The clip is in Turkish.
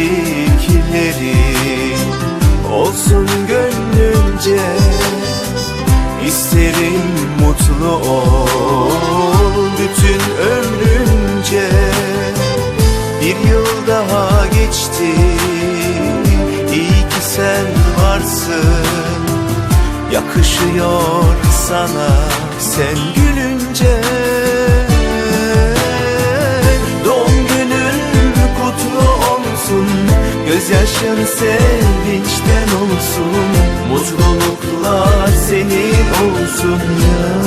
Diledikleri olsun gönlünce İsterim mutlu ol bütün ömrünce. Bir yıl daha geçti iyi ki sen varsın. Yakışıyor sana sen gülünce Gözyaşın sevinçten olsun. Mutluluklar senin olsun ya